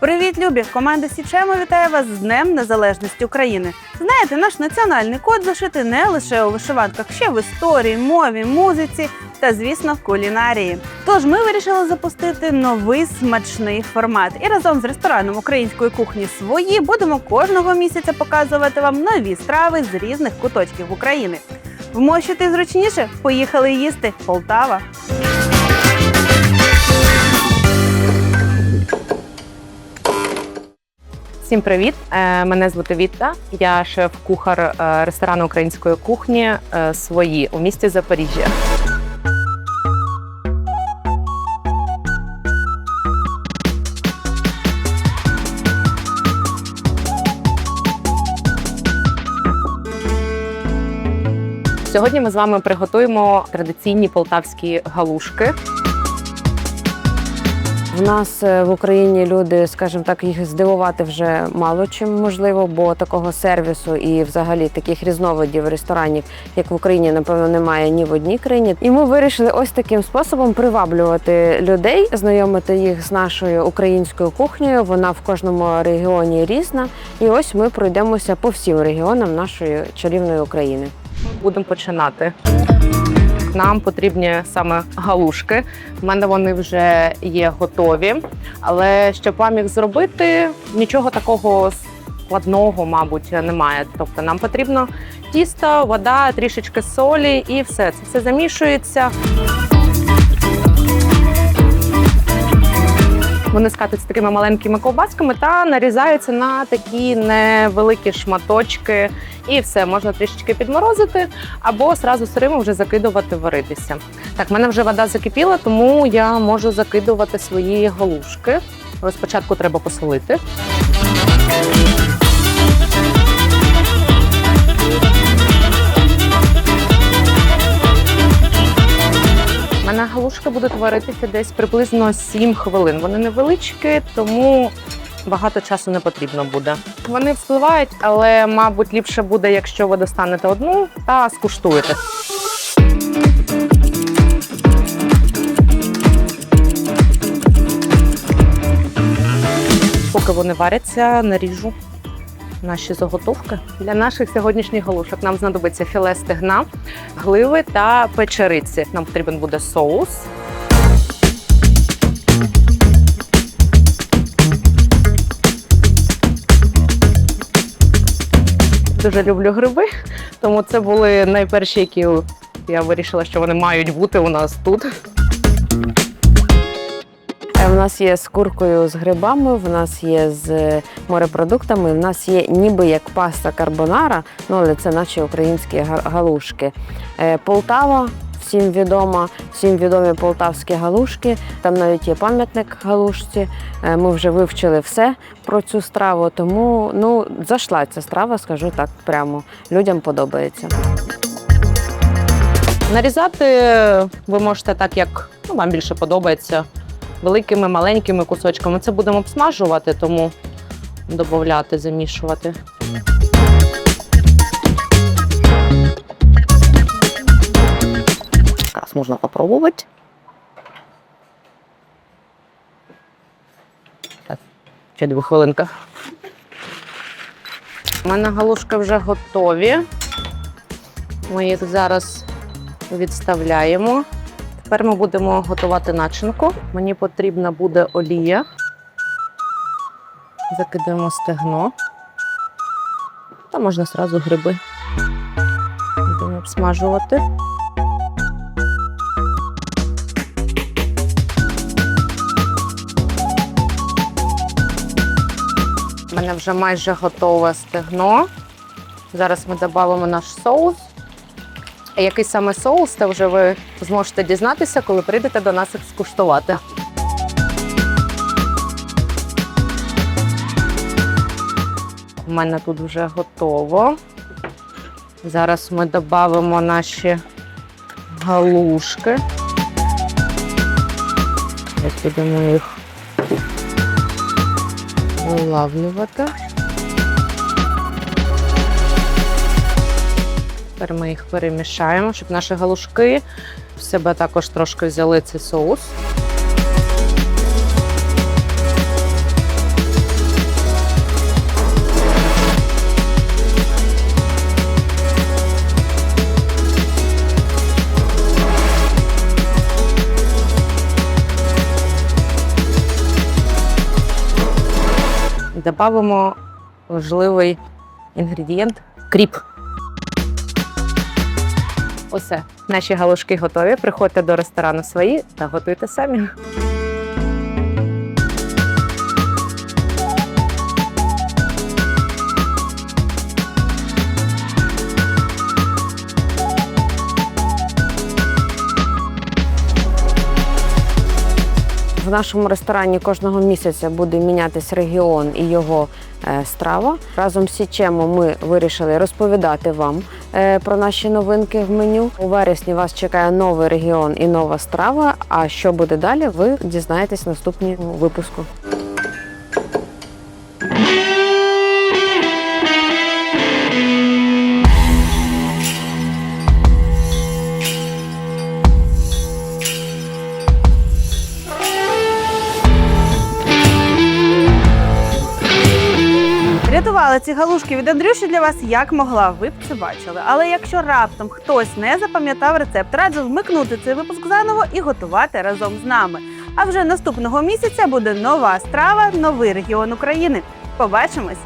Привіт, любі! Команда Січемо вітає вас з Днем Незалежності України. Знаєте, наш національний код зашитий не лише у вишиванках, ще в історії, мові, музиці та, звісно, в кулінарії. Тож ми вирішили запустити новий смачний формат. І разом з рестораном української кухні свої будемо кожного місяця показувати вам нові страви з різних куточків України. Вмощити зручніше? Поїхали їсти Полтава. Всім привіт! Е, Мене звати Віта. Я шеф-кухар е, ресторану української кухні е, свої у місті Запоріжжя. Сьогодні ми з вами приготуємо традиційні полтавські галушки. В нас е, в Україні люди, скажімо так, їх здивувати вже мало чим можливо, бо такого сервісу і взагалі таких різновидів ресторанів, як в Україні, напевно, немає ні в одній країні. І ми вирішили ось таким способом приваблювати людей, знайомити їх з нашою українською кухнею. Вона в кожному регіоні різна. І ось ми пройдемося по всім регіонам нашої чарівної України. Будемо починати. Нам потрібні саме галушки. У мене вони вже є готові. Але щоб вам їх зробити, нічого такого складного, мабуть, немає. Тобто нам потрібно тісто, вода, трішечки солі і все. Це все замішується. Вони скатуються такими маленькими ковбасками та нарізаються на такі невеликі шматочки. І все можна трішечки підморозити, або сразу сирими вже закидувати варитися. Так, в мене вже вода закипіла, тому я можу закидувати свої галушки. Але спочатку треба посолити. У мене галушки будуть варитися десь приблизно 7 хвилин. Вони невеличкі, тому багато часу не потрібно буде. Вони вспливають, але, мабуть, ліпше буде, якщо ви достанете одну та скуштуєте. Поки вони варяться, наріжу наші заготовки. Для наших сьогоднішніх галушок нам знадобиться філе стегна, гливи та печериці. Нам потрібен буде соус. Дуже люблю гриби, тому це були найперші, які я вирішила, що вони мають бути у нас тут. Е, В нас є з куркою з грибами, в нас є з морепродуктами, в нас є ніби як паста карбонара, ну але це наші українські галушки. Е, Полтава. Всім відома, всім відомі полтавські галушки. Там навіть є пам'ятник галушці. Е, Ми вже вивчили все про цю страву, тому ну зайшла ця страва, скажу так прямо. Людям подобається. Нарізати ви можете так, як ну, вам більше подобається. Великими, маленькими кусочками. Це будемо обсмажувати, тому додати, замішувати. Раз можна попробувати. Так, ще дві хвилинка. У мене галушки вже готові. Ми їх зараз відставляємо. Тепер ми будемо готувати начинку. Мені потрібна буде олія. Закидаємо стегно. Та можна одразу гриби. Будемо обсмажувати. У мене вже майже готове стегно. Зараз ми додамо наш соус. Який саме соус, це вже ви зможете дізнатися, коли прийдете до нас скуштувати. У мене тут вже готово. Зараз ми додамо наші галушки. Ось будемо їх вилавлювати. Тепер ми їх перемішаємо, щоб наші галушки в себе також трошки взяли цей соус. Добавимо важливий інгредієнт кріп. Усе, наші галушки готові. Приходьте до ресторану свої та готуйте самі. В нашому ресторані кожного місяця буде мінятись регіон і його е, страва. Разом з Січемо ми вирішили розповідати вам про наші новинки в меню. У вересні вас чекає новий регіон і нова страва. А що буде далі, ви дізнаєтесь в наступному випуску. Рятувала ці галушки від Андрюші для вас як могла. Ви б це бачили. Але якщо раптом хтось не запам'ятав рецепт, раджу вмикнути цей випуск заново і готувати разом з нами. А вже наступного місяця буде нова страва, новий регіон України. Побачимось!